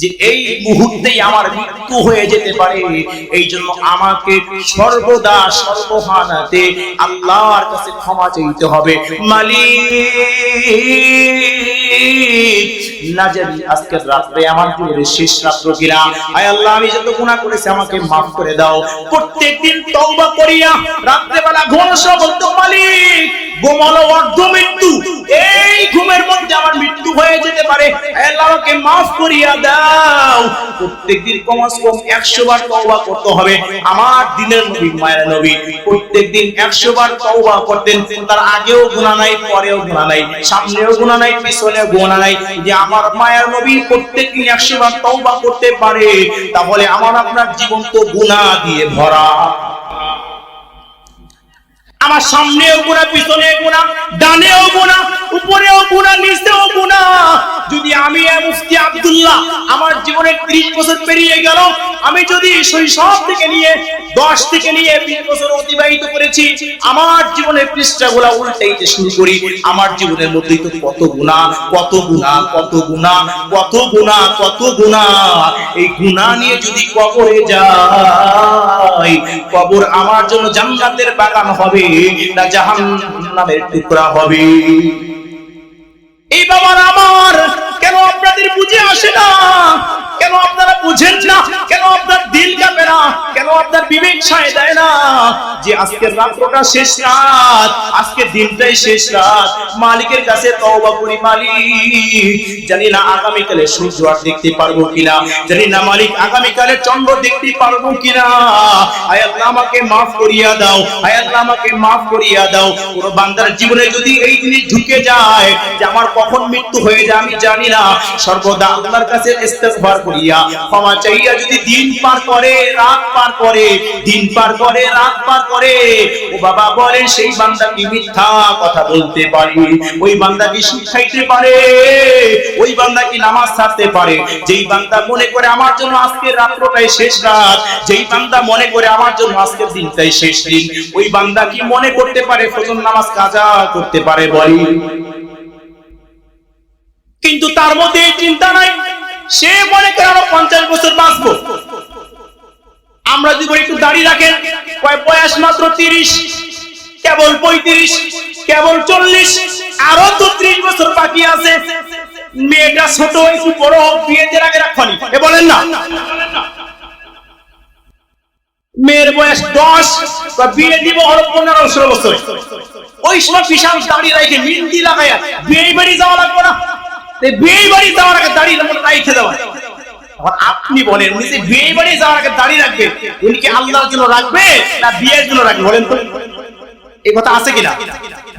যে এই মুহূর্তেই আমার মৃত্যু হয়ে যেতে পারে। এই জন্য আমাকে সর্বদা সর্বহানাতে আল্লাহর কাছে ক্ষমা চাইতে হবে। মালিক না জানি আজকের রাত্রে আমার জীবনের শেষ রাত্র কিনা? আয় আল্লাহ, আমি যত করেছি, আমাকে মাফ করে দাও। প্রত্যেকদিন তওবা করিয়া রাত্রেবেলা ঘুমসা বলতো, মালিক গোমালো অর্ধ মৃত্যু। এই ঘুমের মধ্যে আমার মৃত্যু হয়ে যেতে পারে। আয় আল্লাহ আমাকে মাফ করিয়া দাও। কমাস কম একশো বার তওবা করতে হবে। আমার দিনের নবী নবী একশো বার তওবা করতেন। তার আগেও গুনাহ নাই, পরেও গুনাহ নাই, সামনেও গুনাহ নাই, পিছনেও গুনাহ নাই। যে আমার মায়ের নবী প্রত্যেকদিন একশো বার তওবা করতে পারে, তাহলে আমার আপনার জীবন তো গুনাহ দিয়ে ভরা। আমার সামনেও গুণা, পিছনেও গুণা, ডানেও গুণা, উপরেও গুণা, নিচেও গুণা। যদি আমি মুফতি আব্দুল্লাহ, আমার জীবনে 30 বছর পেরিয়ে গেল, আমি যদি শৈশব থেকে নিয়ে 10 থেকে নিয়ে 20 বছর অতিবাহিত করেছি, আমার জীবনের পৃষ্ঠাগুলা উল্টাইতে শুরু করি। আমার জীবনের মধ্যেই তো কত গুণা কত গুণা কত গুণা কত গুণা কত গুণা। এই গুণা নিয়ে যদি কবরে যাই কবর আমার জন্য জান্নাতের বাগান হবে। না জাহান্নামের টুকরা হবে। এই বাবার আমার কেন আপনাদের বুঝে আসে না? কেন আপনারা বুঝেন না? কেন আপনার দিল কাঁপে না? কেন আপনার বিবেক ছায় দেয় না? যে আজকের রাত্রটা শেষ রাত আজকের দিনটাই শেষ রাত। মালিকের কাছে তওবা করি মালিক। জানি না আগামীকালে সূর্য আর দেখতে পারব কিনা। জানি না মালিক আগামীকালে চন্দ্র দেখতে পারব কিনা। আয় আল্লাহ আমাকে মাফ করিয়া দাও। আয় আল্লাহ আমাকে মাফ করিয়া দাও। কোন বান্দার জীবনে যদি এই জিনিস ঢুকে যায়, যে আমার কখন মৃত্যু হয়ে যায় আমি জানি না। সর্বদা আল্লাহর কাছে ইস্তেগফার করিয়া ক্ষমা চাইয়া যদি দিন পার করে, রাত পার করে, দিন পার করে, রাত পার করে, ও বাবা বলে সেই বান্দা কি মিথ্যা কথা বলতে পারে? ওই বান্দা কি পারে? ওই বান্দা কি নামাজ ছাড়তে পারে? যেই বান্দা মনে করে আমার জন্য রাত্রটাই শেষ রাত, যেই বান্দা মনে করে আমার জন্য আজকের দিনটাই শেষ দিন, ওই বান্দা কি মনে করতে পারে, ফজর নামাজ কাজা করতে পারে বলি কিন্তু তার মধ্যে চিন্তা নাই। সে করে আরও পঞ্চাশ বছর বাঁচবো। আমরা যদি বলি একটু দাঁড়িয়ে রাখেন বয়স মাত্র তিরিশ, কেবল পঁয়ত্রিশ, কেবল চল্লিশ, আরও তো ত্রিশ বছর বাকি আছে। মেয়েটা ছোট, একটু বড় হোক, বিয়েতে আগে রাখনি। এ বলেন না। মেয়ের বয়স দশ বা বিয়ে দিব হলো পনেরো, ষোলো বছর। ওই সময় বিশাল দাঁড়িয়ে রাখে মিন্দি লাগাইয়া বিয়ে বাড়ি যাওয়া লাগবে না।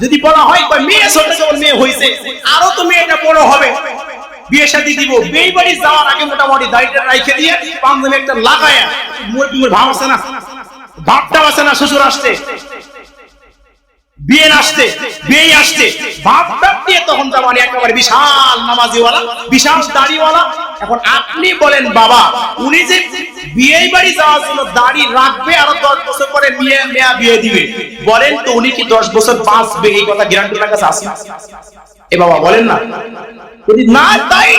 যদি বলা হয় মেয়ে ছোট মেয়ে হয়েছে, আরও তো মেয়েটা বড় হবে। বিয়ে শাদী দিব। বিয়ে বাড়ি যাওয়ার আগে মোটামুটি দাড়িটা রাইখে দিয়ে পাঞ্জাবি একটা লাগায়া মুর ভাব আছে না? ভাবটা আছে না, শ্বশুর আসছে। বিয়ে আসতে বিয়ে আসতে। ভাবটা দিয়ে তখন তো মানে একেবারে বিশাল নামাজিওয়ালা, বিশাল দাড়িওয়ালা। এখন আপনি বলেন, বাবা, উনি যে বিয়ে বাড়ি যাওয়ার জন্য দাড়ি রাখবে আরও দশ বছর পরে মেয়ে মেয়া বিয়ে দিবে, বলেন তো উনি কি দশ বছর বাঁচবে? এই কথা গ্যারান্টি কাছে আছে? এ বাবা, বলেন না। যদি না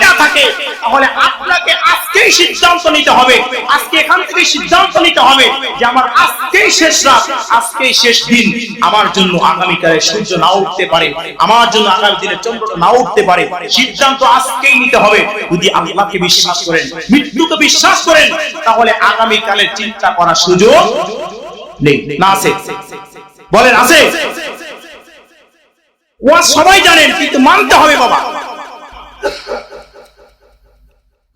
না থাকে, তাহলে আপনাকে আজকেই সিদ্ধান্ত নিতে হবে। আজকে এখান থেকে সিদ্ধান্ত নিতে হবে যে আমার আজকেই শেষ রাত, আজকেই শেষ দিন। আমার জন্য সূর্য না উঠতে পারে, আমার জন্য আগামী চন্দ্র না উঠতে পারে। সিদ্ধান্ত আজকেই নিতে হবে। যদি আল্লাহকে বিশ্বাস করেন বিশ্বাস করেন, তাহলে আগামীকালের চিন্তা করার সুযোগ নেই। না আছে? বলেন, আছে? ও সবাই জানেন, কিন্তু মানতে হবে বাবা।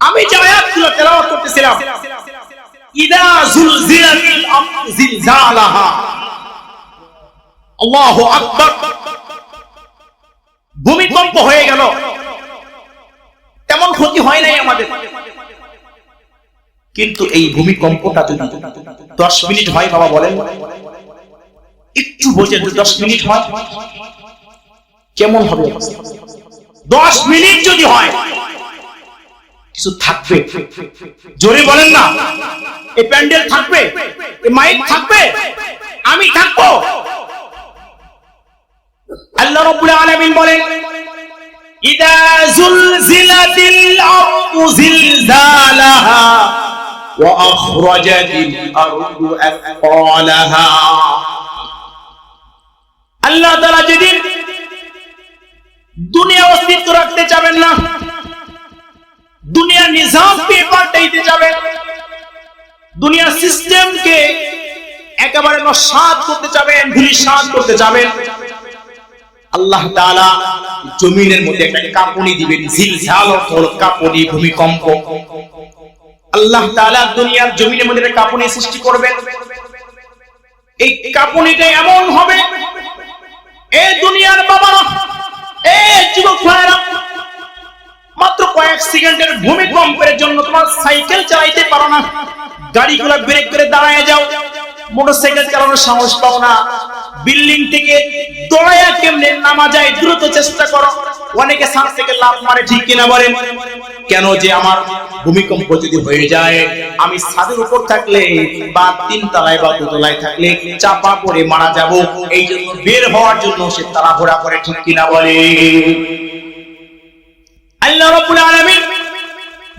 আমি যে আয়াতগুলো তেলাওয়াত করতেছিলাম, ইদা জুলজিলাতিল জিলজালাহা আল্লাহু আকবার। ভূমিকম্প হয়ে গেল। তেমন ক্ষতি হয় নাই আমাদের। কিন্তু এই ভূমিকম্পটা যদি দশ মিনিট হয়, বাবা বলেন, একটু বোঝেন দশ মিনিট হয়, কেমন হবে দশ মিনিট যদি হয় কিছু থাকবে। জোরে বলেন না এই প্যান্ডেল থাকবে মাইক থাকবে, আমি থাকব। আল্লাহ রব্বুল আলামিন বলেন, ইদা জুলজিলাতিল আরদু জিলজালাহা ওয়া আখরাজাতিল আরদু আথকালাহা আল্লাহ তাআলা যেদিন দুনিয়া অস্তিত্ব রাখতে চাবেন না দুনিয়ার নিজামকে পাল্টাইতে যাবেন দুনিয়ার সিস্টেমকে একেবারে নস্বাত করতে যাবেন, ধূলিসাৎ করতে যাবেন। আল্লাহ তাআলা জমিনের মধ্যে একটা কাঁপুনি দিবেন অর্থ হলো কাঁপুনি, ভূমিকম্প। আল্লাহ তাআলা দুনিয়ার জমিনের মধ্যে একটা কাঁপুনি সৃষ্টি করবেন। এই কাঁপুনিটা এমন হবে এই দুনিয়ার বাবারা এই যুবক ভাইরা মাত্র কয়েক সেকেন্ডের ভূমিকম্পের জন্য তোমার সাইকেল চালাইতে পারো না। গাড়িগুলো ব্রেক করে দাঁড়ায় যাও। মোটরসাইকেল চালানোর সাহস পাও না। বিল্ডিং থেকে দৌড়াইয়া কেমনে নামা যায় দ্রুত চেষ্টা করো। অনেকে সাত থেকে লাভ মারে, ঠিক কিনা বলেন? কেন যে আমার ভূমিকম্প যদি হয়ে যায়, আমি ছাদের উপর থাকলে বা তিন তলায় বা দোতলায় থাকলে চাপা পড়ে মারা যাব। এই জন্য বের হওয়ার জন্য সে তাড়াহুড়া করে, ঠিক কিনা বলে আল্লাহ রাব্বুল আলামিন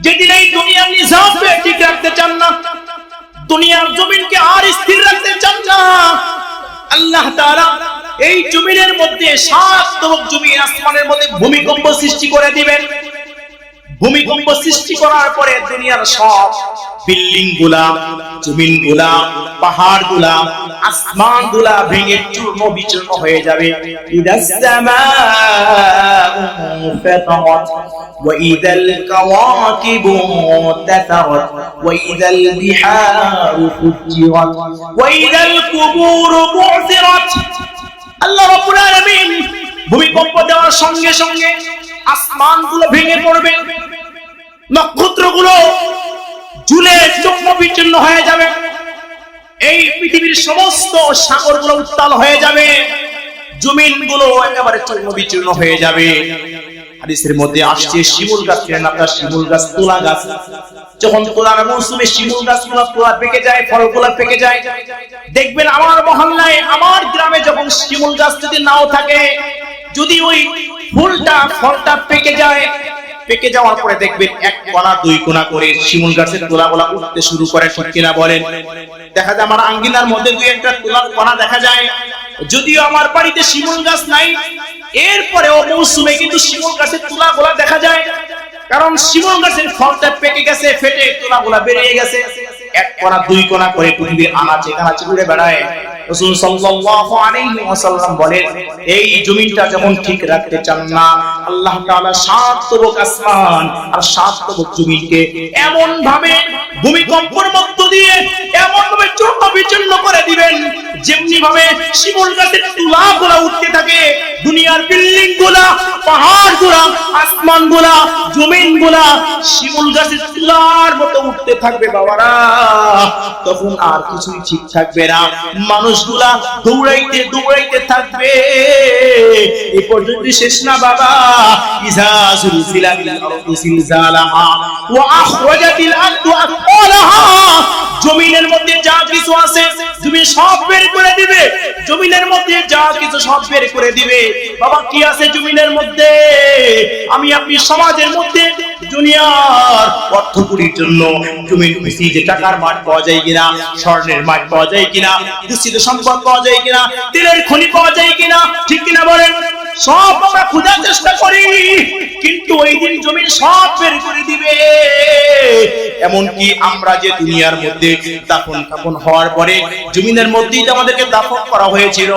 যেদিন এই দুনিয়ার নিজাম ঠিক রাখতে চান না, দুনিয়ার জমিনকে আর স্থির রাখতে চান না, আল্লাহ তাআলা এই জমিনের মধ্যে সাত তবক জমি আসমানের মধ্যে ভূমিকম্প সৃষ্টি করে দিবেন। ভূমিকম্প সৃষ্টি করার পরে দুনিয়ার সব বিল্ডিং গুলা জমিন গুলা পাহাড় গুলা আসমান গুলা ভেঙে চূর্ণ বিচূর্ণ হয়ে যাবে ইদাস সামাউ ফাতারাত وإذا الكواكب انتثرت وإذا البحار فجرت وإذا القبور بعثرت আল্লাহ রাব্বুল আলামিন ভূমিকম্প দেওয়ার সঙ্গে সঙ্গে আসমানগুলো ভেঙে পড়বে নক্ষত্রগুলো ঝুলে চূর্ণ বিচ্ছিন্ন হয়ে যাবে। এই পৃথিবীর সমস্ত সাগরগুলো উত্তাল হয়ে যাবে। জমিনগুলো একেবারে চূর্ণ বিচ্ছিন্ন হয়ে যাবে। শিমুল গাছ তোলা পেকে যায়, ফলগুলো দেখবেন আমার মহল্লায়, আমার গ্রামে যখন শিমুল গাছ যদি নাও থাকে, যদি ওই ফুলটা, ফলটা পেকে যায় পেকে যাওয়ার পরে দেখবেন এক কোনা দুই কোনা করে শিমুল গাছের তোলাগুলা উঠতে শুরু করে, ঠিক বলেন? দেখা যায় আমার আঙ্গিনার মধ্যে দুই একটা তোলার কোনা দেখা যায়। যদিও আমার বাড়িতে শিমুল গাছ নাই, এরপরেও মৌসুমে কিন্তু শিমুল গাছের তুলাগুলা দেখা যায়। কারণ শিমুল গাছের ফলটা পেকে গেছে, ফেটে তুলাগুলা বেরিয়ে গেছে। এক কোনা দুই কোনা করে পৃথিবীর আনাচে কানাচে ঘুরে বেড়ায়। দুনিয়ার বিল্ডিংগুলা পাহাড়গুলা আসমানগুলা জমিনগুলা শিমুল গাছের তুলার মতো উঠতে থাকবে বাবারা। তখন আর কিছুই ঠিক থাকবে না। মানুষগুলা দৌড়াইতে দৌড়াইতে থাকবে। এ পর্যন্ত শেষ না, বাবা। ইজা সুলসিলাতিল আরদু সিলজালাহা ওয়া আখরাজাতিল আরদু আথqalaha জমিনের মধ্যে যা কিছু আছে তুমি সব বের করে দিবে। জমিনের মধ্যে যা কিছু সব বের করে দিবে। বাবা, কি আছে জমিনের মধ্যে? আমি আপনি সমাজের মধ্যে দুনিয়ার অর্থকুড়ির জন্য জমির যে টাকার মাঠ পাওয়া যায় কিনা, স্বর্ণের মাঠ পাওয়া যায় কিনা দূষিত সম্পদ পাওয়া যায় কিনা? তেলের খনি পাওয়া যায় কিনা? ঠিক কিনা বলেন? সব আমরা খোঁজার চেষ্টা করি, কিন্তু ওই দিন জমির সব বের করে দিবে। এমনকি আমরা যে দুনিয়ার মধ্যে দাফন কাফন হওয়ার পরে জমিনের মধ্যেই তো আমাদেরকে দাফন করা হয়েছিল,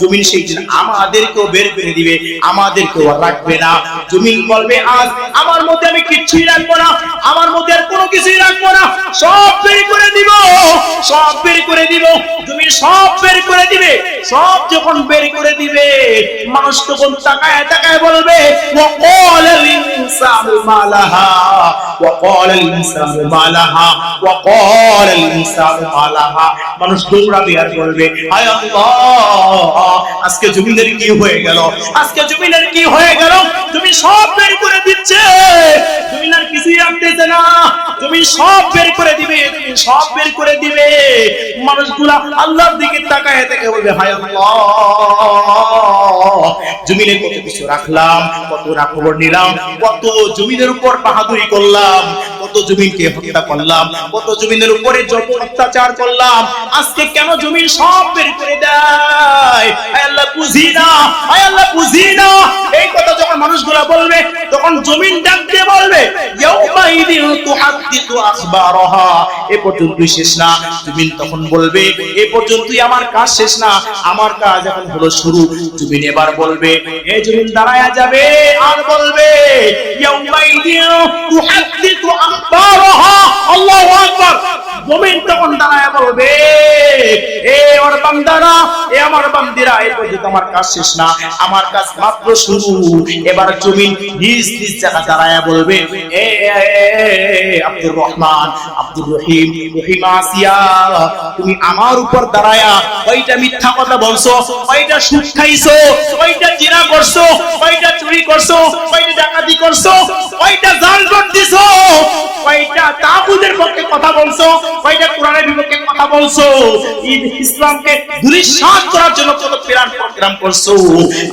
জমিন সেই দিন আমাদেরকেও বের করে দিবে, আমাদেরকেও রাখবে না। জমিন বলবে, আজ আমার মধ্যে আমি কিচ্ছুই রাখব না, আমার মধ্যে আর কোনো কিছুই রাখব না। সব বের করে দিব, সব বের করে দিব, জমিন সব বের করে দিবে, সব যখন বের করে দিবে, মানুষ তখন তাকায় তাকায় বলবে وقال الإنسان ما لها وقال الإنسان ما لها وقال الإنسان ما لها মানুষ দৌড়াবে আর বলবে হায় আল্লাহ আজকে জমিনের কি হয়ে গেল আজকে জমিনের কি হয়ে গেল তুমি সব বের করে দিচ্ছে জমিন আর কিছুই রাখতেছে না তুমি সব বের করে দিবে তুমি সব বের করে দিবে মানুষগুলা আল্লাহর দিকে তাকায় থেকে বলবে হায় আল্লাহ জমিনে কত কিছু রাখলাম কত রাখবর নিলাম কত জমিনের উপর বাহাদুরি করলাম কত জমিনকে হত্যা করলাম কত জমিনের উপরে যত অত্যাচার করলাম, আজকে কেন জমিন সব বের করে দেয়? আল্লাহ, বুঝি না আল্লাহ, বুঝি না। এই কথা যখন মানুষগুলা বলবে, তখন জমিন ডাক দিয়ে বলবে, ইয়াউমাইদিন তুহাদ্দিতু এ পর্যন্তই শেষ না। জমিন তখন বলবে, এ আমার কাজ শেষ না। আমার কাজ এখন হলো শুরু। জমিন এবার বলবে, এ জমিন দাঁড়ায়া যাবে আর বলবে, ইয়াউমাইদিন তুহাদ্দিতু আখবারাহা আল্লাহু আকবার। জমিন তখন দাঁড়ায় বলবে? এ আমার বান্দারা, এ আমার বান্দিরা, এ পর্যন্ত আমার কাজ শেষ না। আমার কাজ মাত্র শুরু। এবার জমিন নিজ নিজ জায়গা দাঁড়ায় বলবে, এ আব্দুর রহমান, আব্দুর রহিম রহিম আসিয়া, তুমি আমার উপর দাঁড়ায়া কয়টা মিথ্যা কথা বলছো, কয়টা সুদ খাইছো, কয়টা জিনা করছ, কয়টা চুরি করছ, কয়টা ডাকাতি করছ, কয়টা জাল দিছো, কয়টা তাগুদের পক্ষে কথা বলছো কোরআনের বিপক্ষে কথা বলছো? ইসলামকে করার জন্য কত প্রোগ্রাম করছ?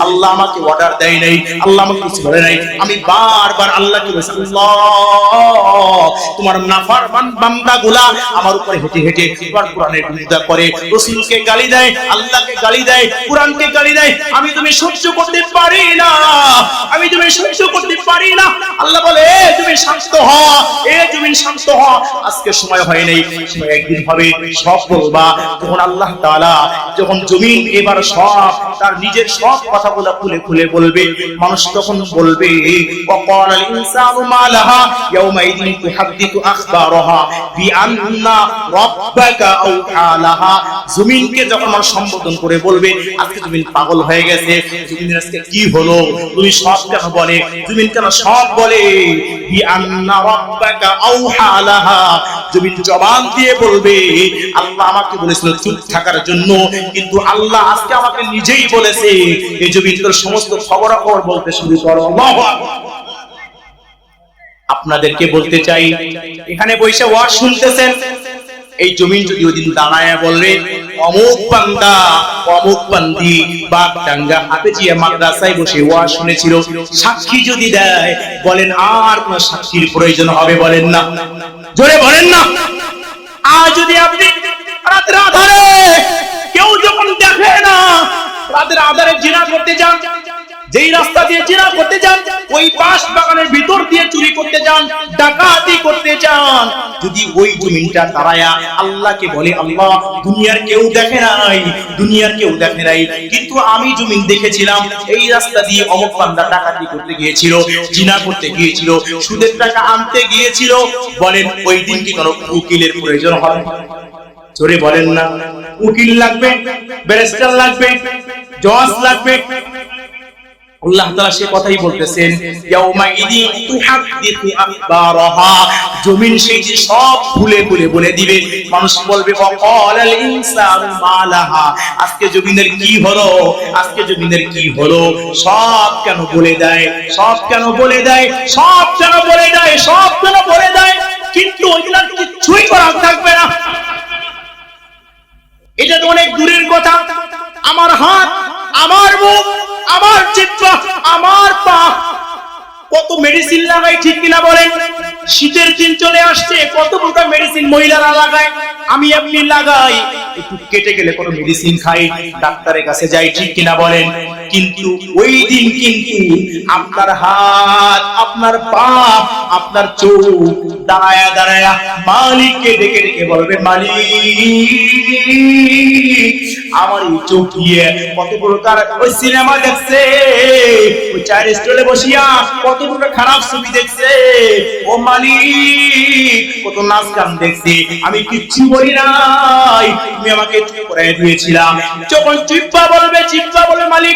আল্লাহ আমাকে অর্ডার দেয় নাই, আল্লাহ আমাকে কিছু বলে নাই। আমি বারবার আল্লাহকে বলছি আল্লাহ তোমার আমার উপরে হেঁটে হেঁটে কোরআনের বিরোধিতা করে। রাসূলকে গালি দেয়, আল্লাহকে গালি দেয়, কোরআনকে গালি দেয়। আমি তুমি সহ্য করতে পারি না, আমি তুমি সহ্য করতে পারি না। আল্লাহ বলে তুমি শান্ত হ, এ তুমি শান্ত হ। আজকে সময় হয় নাই একদিন হবে সব বলবা তখন আল্লাহ তাআলা যখন জমিন এবার সব তার নিজের সব কথাগুলো খুলে খুলে বলবে মানুষ তখন বলবে وقال الإنسان ما لها يومئذ تحدث أخبارها بأن ربك أوحى لها জমিনকে যখন মানুষ সম্বোধন করে বলবে আজকে জমিন পাগল হয়ে গেছে জমিনের আজকে কি হলো তুমি সব কেন বলে জমিন কেন সব বলে বিআন্না রাব্বাকা আওহা লাহা জমিন জবান দিয়ে বলবে, আল্লাহ আমাকে বলেছিল চুপ থাকার জন্য, কিন্তু আল্লাহ আজকে আমাকে নিজেই বলেছে, এই জমিন তোর সমস্ত খবরাখবর বলতে শুরু করো। আল্লাহু আকবার। আপনাদেরকে বলতে চাই, এখানে বসে ওয়াজ শুনতেছেন, এই জমিন যদি ওদিন দাঁড়ায় বলবে অমুক বান্দা, অমুক বান্দি, বাগডাঙ্গা, হাফেজিয়া মাদ্রাসায় বসে ওয়াজ শুনেছিল, সাক্ষী যদি দেয়, বলেন আর কোন সাক্ষীর প্রয়োজন হবে বলেন না। জোরে বলেন না। আর যদি আপনি রাতের আধারে কেউ যখন দেখে না, রাতের আধারে জিনা করতে যান, যেই রাস্তা দিয়ে জিনা করতে যান, ওই পাশ বাগানের ভিতর দিয়ে চুরি করতে যান, ডাকাতি করতে যান যদি ওই জমিনটা তারায়া আল্লাহকে বলে, আল্লাহ, দুনিয়ার কেউ দেখে নাই, দুনিয়ার কেউ দেখে নাই। কিন্তু আমি জমিন দেখেছিলাম, এই রাস্তা দিয়ে অমুক পান্দা ডাকাতি করতে গিয়েছিল, জিনা করতে গিয়েছিল, সুদের টাকা আনতে গিয়েছিল। বলেন, ওই দিন কি কোনো উকিলের প্রয়োজন হবে জোরে বলেন না। উকিল লাগবে, ব্যারিস্টার লাগবে, জজ লাগবে আল্লাহ তাআলা সে কথাই বলতেছেন ইয়াউমা ইদিন তুহাদ্দিসু আখবারাহা। জমিন সেই যে সব ভুলে ভুলে বলে দিবে। মানুষ বলবে, ওয়াকালাল ইনসানু মালাহা আজকে জমিনের কি হলো? আজকে জমিনের কি হলো? সব কেন বলে দেয়? সব কেন বলে দেয়? সব কেন বলে দেয়? সব কেন বলে দেয়? কিন্তু ওইগুলার কিছুই করার থাকবে না এটা তো অনেক দূরের কথা আমার হাত আমার মুখ আমার চিত্র আমার পা কত মেডিসিন লাগাই ঠিক কিনা বলেন? শীতের দিন চলে আসছে, কত প্রকার মেডিসিন মহিলারা লাগায়? আমি আপনি লাগাই। একটু কেটে গেলে কোনো মেডিসিন খাই, ডাক্তারের কাছে যাই ঠিক কিনা বলেন? কিন্তু ওই দিন কিন্তু আপনার হাত, আপনার পা, আপনার চোখ দাঁড়ায়া দাঁড়ায়া মালিককে ডেকে ডেকে বলবে, মালিক, আমার এই চোখ দিয়ে কত প্রকার ওই সিনেমা দেখছে, ওই চার স্টলে বসিয়া কত প্রকার খারাপ ছবি দেখছে, ও মালিক, কত নাচ গান দেখছে, আমি কিচ্ছু বলি নাই, তুমি আমাকে চুপ করে দিয়েছিলাম যখন চিপ্পা বলবে চিপ্পা বলবে, মালিক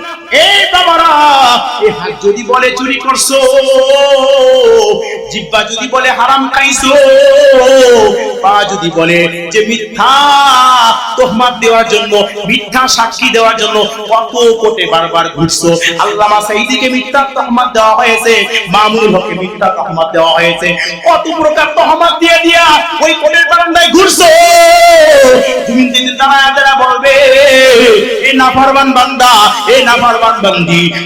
এই যদি বলে চুরি করছ, জিব্বা যদি বলে হারাম খাইছো, পা যদি বলে যে মিথ্যা তোহমাত দেওয়ার জন্য, মিথ্যা সাক্ষী দেওয়ার জন্য কত কোটে বারবার ঘুরছো। আল্লামা সাইদিকে মিথ্যা তোহমাত দেওয়া হয়েছে মামুল হকে মিথ্যা তোহমাত দেওয়া হয়েছে। কত প্রকার তোহমাত দিয়ে দিয়া ওই কোটের বারান্দায় ঘুরছো। তুমি যদি দাঁড়ায় দাঁড়া বলবে এই নাফরমান বান্দা এই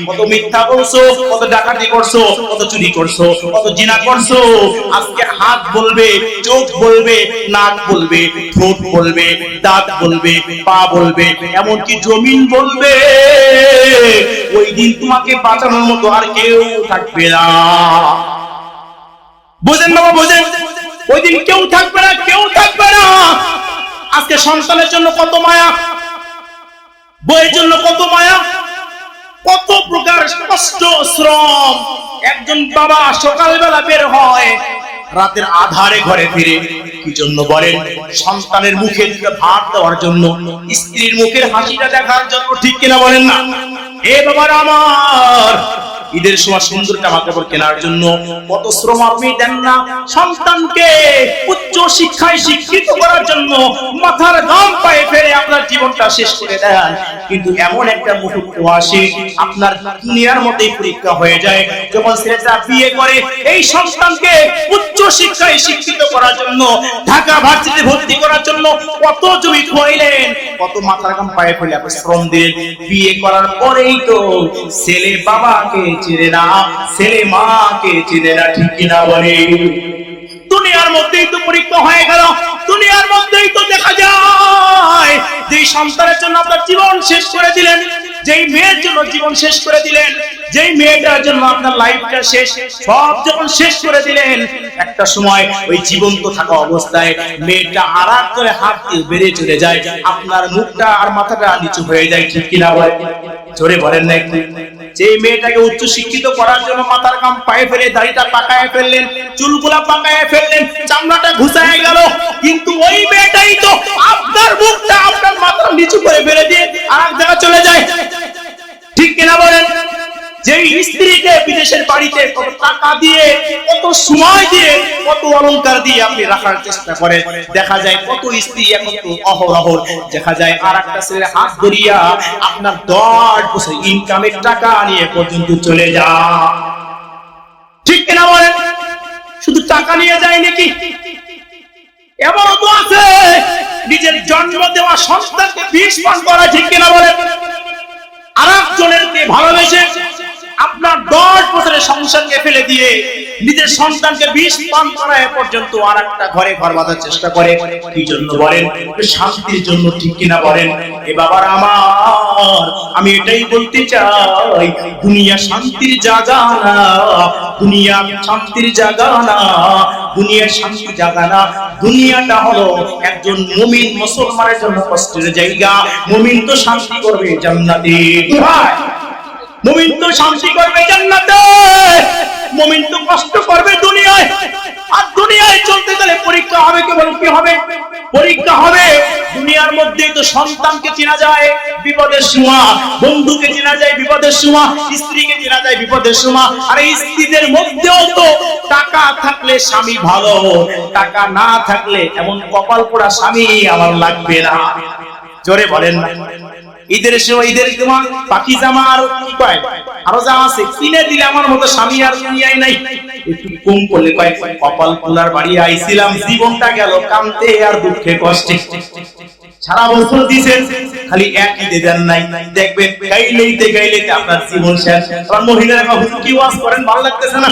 কত মিথ্যা বলছো, কত ডাকাতি করছ, কত চুরি করছ, কত জিনা করছ। আজকে হাত বলবে, চোখ বলবে, নাক বলবে, ঠোঁট বলবে, দাঁত বলবে, পা বলবে, এমনকি জমিন বলবে। ওই দিন তোমাকে বাঁচানোর মতো আর কেউ থাকবে না। বোঝেন বাবা, বোঝেন। ওই দিন কেউ থাকবে না, কেউ থাকবে না। আজকে সন্তানের জন্য কত মায়া, বইয়ের জন্য কত মায়া। কত প্রকার কষ্ট, শ্রম। একজন বাবা সকালবেলা বের হয়, রাতের আধারে ঘরে ফিরে। কি জন্য বলেন? সন্তানের মুখে দিকে ভাত দেওয়ার জন্য, স্ত্রীর মুখের হাসিটা দেখার জন্য ঠিক কিনা বলেন না? এ বাবার আমার ঈদের সময় সুন্দর জামা কাপড় কেনার জন্য। কত শ্রম আপনি দেন না। সন্তানকে উচ্চ শিক্ষায় শিক্ষিত করার জন্য মাথার গাম পায়ে ফেলে আপনার জীবনটা শেষ করে দেন। কিন্তু এমন একটা মুহূর্ত আসে, আপনার দুনিয়ার মধ্যেই পরীক্ষা হয়ে যায়। যখন ছেলেটা বিয়ে করে, এই সন্তানকে উচ্চ শিক্ষায় শিক্ষিত করার জন্য, ঢাকা ভার্সিটিতে ভর্তি করার জন্য কত জমি খোয়াইলেন কত মাথার গাম পায়ে ফেলে আপনি শ্রম দিলেন। বিয়ে করার পরেই তো ছেলে বাবাকে চিনে না, ছেলে মাকে চিনে না, ঠিক কিনা বলে? দুনিয়ার মধ্যেই তো পরীক্ষা হয়ে গেল, দুনিয়ার মধ্যেই তো দেখা যায় যে সন্তানের জন্য আপনার জীবন শেষ করে দিলেন, যেই মেয়ের জন্য জীবন শেষ করে দিলেন, যেই মেয়েটার জন্য আপনার লাইফটা শেষ, সব যখন শেষ করে দিলেন, একটা সময় ওই জীবন্ত থাকা অবস্থায় মেয়েটা আরাম করে হাত দিয়ে বেরিয়ে চলে যায়, আপনার মুখটা আর মাথাটা নিচু হয়ে যায়, ঠিক কিনা বলে? জোরে বলেন না একটু। যে মেয়েটাকে উচ্চ শিক্ষিত করার জন্য মাথার কাম পায়ে ফেলে, দাড়িটা পাকায় ফেললেন, চুলগুলা পাকায় ফেললেন, চামড়াটা ঘুষায় গেল। কিন্তু ওই মেয়েটাই তো আপনার মুখটা আপনার মাথার নিচু করে ফেলে দিয়ে আর এক জায়গায় চলে যায়। ঠিক কিনা বলেন? যে স্ত্রীকে বিদেশের বাড়িতে কত টাকা দিয়ে, কত সময় দিয়ে, কত অলংকার দিয়ে আপনি রাখার চেষ্টা করেন, দেখা যায় কত স্ত্রী এখন তো অহরহ। দেখা যায় আর একটা ছেলের হাত ধরিয়া আপনার দশ বছর ইনকামের টাকা নিয়ে পর্যন্ত চলে যা। ঠিক কিনা বলেন? শুধু টাকা নিয়ে যায় নাকি? এমন তো আছে, নিজের জন্ম দেওয়া সন্তানকে বিষ পান করা ঠিক কিনা বলেন? আর একজনের ভালোবেসে আপনার দশ বছরের সংসারকে ফেলে দিয়ে নিজের সন্তানকে বিষ পান করা এ পর্যন্ত আর একটা ঘরে ঘর বাঁধার চেষ্টা করে। কি জন্য বলেন? শান্তির জন্য ঠিক কিনা বলেন? এ বাবার আমার, আমি এটাই বলতে চাই, দুনিয়া শান্তির জায়গা না, দুনিয়া শান্তির জায়গা না, দুনিয়া শান্তি জায়গা না। দুনিয়াটা হলো একজন মুমিন মুসলমানের জন্য কষ্টের জায়গা। মুমিন তো শান্তি করবে জান্নাতে। ভাই মুমিন তো শান্তি করবে জান্নাতে। মুমিন তো কষ্ট করবে দুনিয়ায়। আর দুনিয়ায় চলতে গেলে পরীক্ষা হবে কেবল কি হবে? পরীক্ষা হবে। দুনিয়ার মধ্যে তো সন্তানকে চেনা যায়, বিপদের সময়। বন্ধুকে চেনা যায়, বিপদের সময়। স্ত্রীকে চেনা যায়, বিপদের সময়। আর এই স্ত্রীদের মধ্যেও তো টাকা থাকলে স্বামী ভালো। টাকা না থাকলে এমন কপাল পোড়া স্বামী আমার লাগবে না। জোরে বলেন। না ঈদের সময়, ঈদের তোমার পাখি জামা আর কি কয় আরও যা আছে, কিনে দিলে আমার মতো স্বামী আর দুনিয়ায় নাই। একটু কম করলে কয়, কপাল পোলার বাড়ি আইছিলাম, জীবনটা গেল কামতে আর দুঃখে কষ্টে। সারা বছর দিছেন, খালি একই দেন নাই। দেখবেন, গাইলেইতে গাইলেইতে আপনার জীবন শেষ। আর মহিলারা হুজুর কি ওয়াজ করেন, ভালো লাগতেছে না।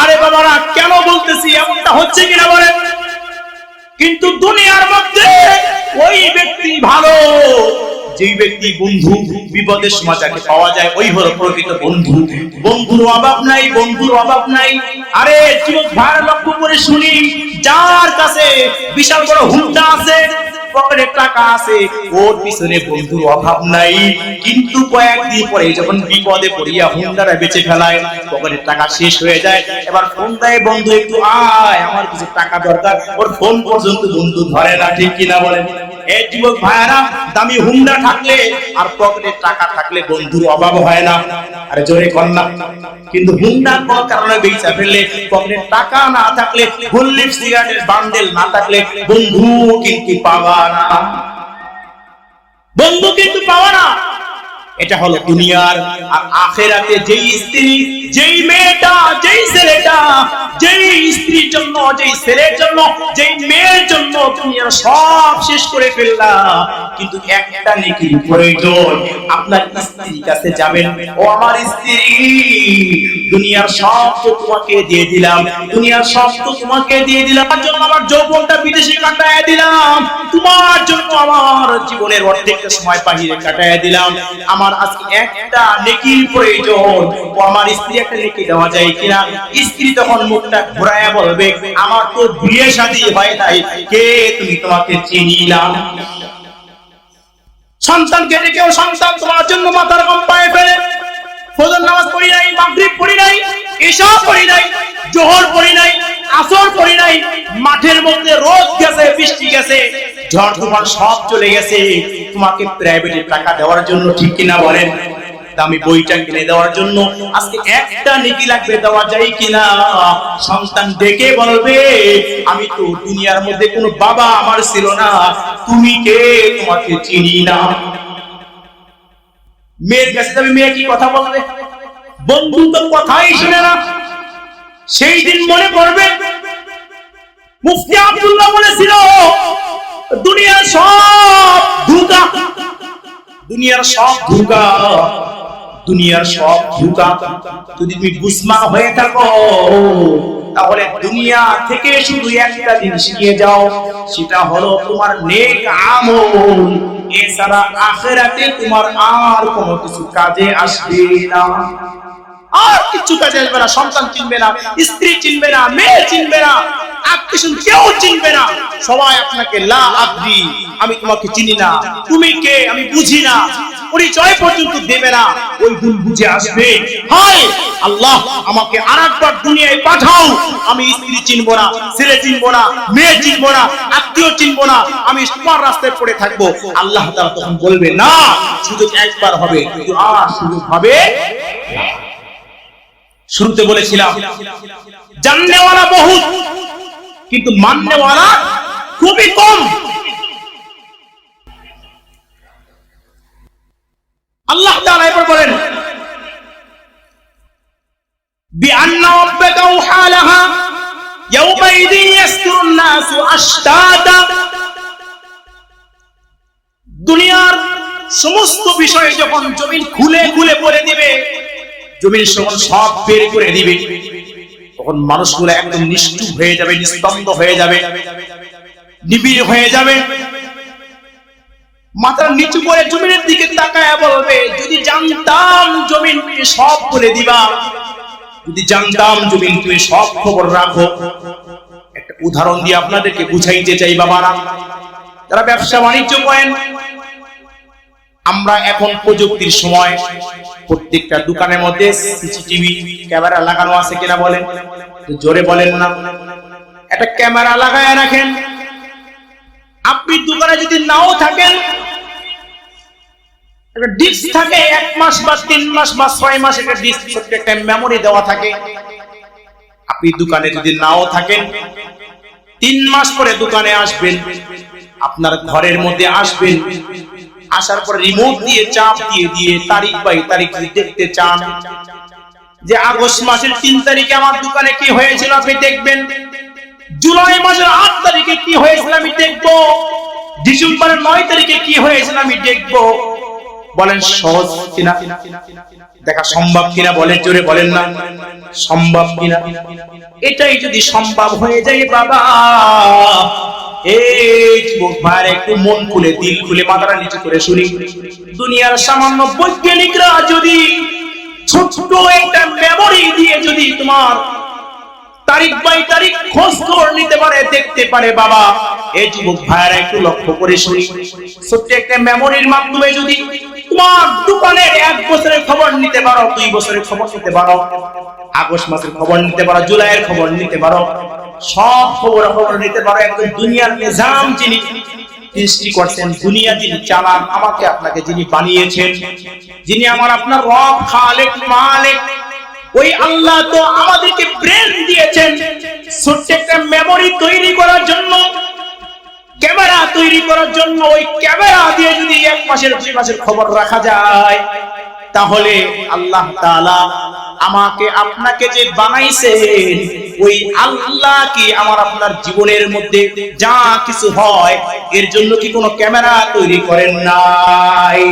আরে বাবারা, কেন বলতেছি, এমনটা হচ্ছে কিনা বলেন? কিন্তু দুনিয়ার মধ্যে ওই ব্যক্তি ভালো। যেই ব্যক্তি বন্ধু বিপদের সময় যাকে পাওয়া যায়, ওই হলো প্রকৃত বন্ধু। বন্ধুর অভাব নাই, বন্ধুর অভাব নাই। আরে ভাই লক্ষ্য করে শুনি, যার কাছে বিশাল বড় আছে কিন্তু কয়েকদিন পরে যখন বিপদে পড়িয়া বেঁচে ফেলায় পকেটের টাকা শেষ হয়ে যায়। এবার বন্ধু, একটু আয়, আমার কিছু টাকা দরকার। ওর ফোন বন্ধু ধরে না, ঠিক কিনা বলেন? এই যুবক ভাইয়ারা, দামি হুন্ডা থাকলে আর পকেটে টাকা থাকলে বন্ধুর অভাব হয় না। আরে জোরে কর না। কিন্তু হুন্ডা কোন কারণে বেচা ফেললে, পকেটে টাকা না থাকলে গুল্লিপ সিগারেটের বান্ডেল না থাকলে বন্ধু কিন্তু পাওয়া না। বন্ধু কিন্তু পাওয়া না। এটা হলো দুনিয়ার আর আখেরাতে যেই স্ত্রী, যেই মেয়েটা, যেই ছেলেটা, যেই স্ত্রীর জন্য, যেই ছেলের জন্য, যেই মেয়ের জন্য দুনিয়ার সব শেষ করে ফেললা। কিন্তু একটা নেকি প্রয়োজন, আপনার স্ত্রীর কাছে যাবেন। ও আমার স্ত্রী, দুনিয়ার সব তো তোমাকে দিয়ে দিলাম, দুনিয়ার সব তো তোমাকে দিয়ে দিলাম। তার জন্য আমার যৌবনটা বিদেশে কাটায় দিলাম। তোমার জন্য আমার জীবনের অর্ধেকটা সময় বাহিরে কাটায় দিলাম। আমার আজকে একটা নেকির প্রয়োজন। আমার স্ত্রী একটা নেকি দেওয়া যায় কিনা? স্ত্রী তখন মুখটা ঘোরায়া বলবে, আমার তো বিয়ে শাদী হয় নাই। কে তুমি তোমাকে চিনি না সন্তান কেটে কেউ সন্তান তোমার জন্য মাথার কম পায়ে ফেলে। ফজর নামাজ পড়ি নাই, মাগরিব পড়ি নাই এসা পড়ি নাই, জোহর পড়ি নাই আসর পড়ি নাই, মাঠের মধ্যে রোদ গেছে, বৃষ্টি গেছে, ঝড় তুফান সব চলে গেছে। তোমাকে প্রাইভেটে টাকা দেওয়ার জন্য ঠিক কিনা বলেন? দামি বইটা কিনে দেওয়ার জন্য আজকে একটা নেকি লাগবে, দেওয়া যায় কিনা? সন্তান ডেকে বলবে, আমি তো দুনিয়ার মধ্যে কোনো বাবা আমার ছিল না। তুমি কে? তোমাকে চিনি না। মেয়ের কাছে যাবে, মেয়ে কি কথা বলবে? বন্ধু তো কথাই শুনে না। সেই দিন মনে পড়বে। মুফতি আব্দুল্লাহ বলেছিল, দুনিয়ার সব ধোঁকা, দুনিয়ার সব ধোঁকা, দুনিয়ার সব ধোঁকা। যদি তুমি বুসমান হয়ে থাকো, তাহলে দুনিয়া থেকে শুধু একটা জিনিস নিয়ে যাও, সেটা হলো তোমার নেক আমল। এছাড়া আখেরাতে তোমার আর কোনো কিছু কাজে আসবে না। আর কিছু কাজে আসবে না, সন্তান চিনবে না, স্ত্রী চিনবে না, মেয়ে চিনবে না আমি আল্লাহ পাঠাও। আমি স্ত্রী চিনবো না, ছেলে চিনবো না, মেয়ে চিনবো না, আত্মীয় চিনবো না। আমি তোমার রাস্তায় পড়ে থাকব। আল্লাহ তখন বলবে, না, সুযোগ একবার হবে। আর হবে না। শুরুতে বলেছিলাম, জাননেওয়ালা বহু কিন্তু মাননেওয়ালা খুবই কম। আল্লাহ তাআলা এরপর বলেন দুনিয়ার সমস্ত বিষয় যখন জমিন খুলে খুলে পড়ে দিবে জমিন যখন সব বের করে দিবে। তখন মানুষগুলো একদম নিষ্ঠুপ হয়ে যাবে, নিস্তব্ধ হয়ে যাবে, নিবিড় হয়ে যাবে। মাথা নিচু করে জমিনের দিকে তাকায় বলবে, যদি জানতাম জমিন তুমি সব বলে দিবা, যদি জানতাম জমিন তুমি সব খবর রাখো। একটা উদাহরণ দিয়ে আপনাদেরকে বুঝাইতে চাই, বাবারা। যারা ব্যবসা বাণিজ্য করেন আমরা এখন প্রযুক্তির সময়। প্রত্যেকটা দোকানের মধ্যে সিসিটিভি ক্যামেরা লাগানো আছে কিনা বলেন? জোরে বলেন না। একটা ক্যামেরা লাগায় রাখেন। আপনি দোকানে যদি নাও থাকেন, একটা ডিস্ক থাকে, এক মাস বা তিন মাস বা ছয় মাস একটা ডিস্ক একটা মেমোরি দেওয়া থাকে। আপনি দোকানে যদি নাও থাকেন, তিন মাস পরে দোকানে আসবেন, আপনার ঘরের মধ্যে আসবেন আসার পর রিমোট দিয়ে, চাপ দিয়ে দিয়ে, তারিখ বাই তারিখ দেখতে চান। যে আগস্ট মাসের তিন তারিখে আমার দোকানে কি হয়েছিল আপনি দেখবেন? জুলাই মাসের আট তারিখে কি হয়েছিল আমি দেখব। ডিসেম্বরের নয় তারিখে কি হয়েছিল আমি দেখব। বলেন সহজ কিনা? দেখা সম্ভব কিনা বলেন জোরে বলেন না। সম্ভব কিনা? এটাই যদি সম্ভব হয়ে যায় বাবা। একটু দিয়ে যদি তোমার তারিখ নিতে পারে, দেখতে পারে বাবা, এই যুবক ভাইয়েরা একটু লক্ষ্য করে শুনি। ছোট্ট একটা মেমোরির মাধ্যমে যদি তোমার দোকানের এক বছরের খবর নিতে পারো, দুই বছরের খবর নিতে পারো, আগস্ট মাসের খবর নিতে পারো, জুলাইয়ের খবর নিতে পারো, সব খবর খবর নিতে পারো, একদম দুনিয়ার নিজাম যিনি সৃষ্টি করছেন, দুনিয়া যিনি চালান, আমাকে আপনাকে যিনি বানিয়েছেন, যিনি আমার আপনার রব, খালেক, মালিক, ওই আল্লাহ তো আমাদেরকে ব্রেন দিয়েছেন, ছোট্ট একটা মেমোরি তৈরি করার জন্য। ক্যামেরা তৈরি করার জন্য ওই ক্যামেরা দিয়ে যদি এক মাসের, দুই মাসের খবর রাখা যায়, তাহলে আল্লাহ তাআলা আমাকে, আপনাকে যে বানাইছেন, ওই আল্লাহ কি আমার আপনার জীবনের মধ্যে যা কিছু হয়, এর জন্য কি কোনো ক্যামেরা তৈরি করেন নাই?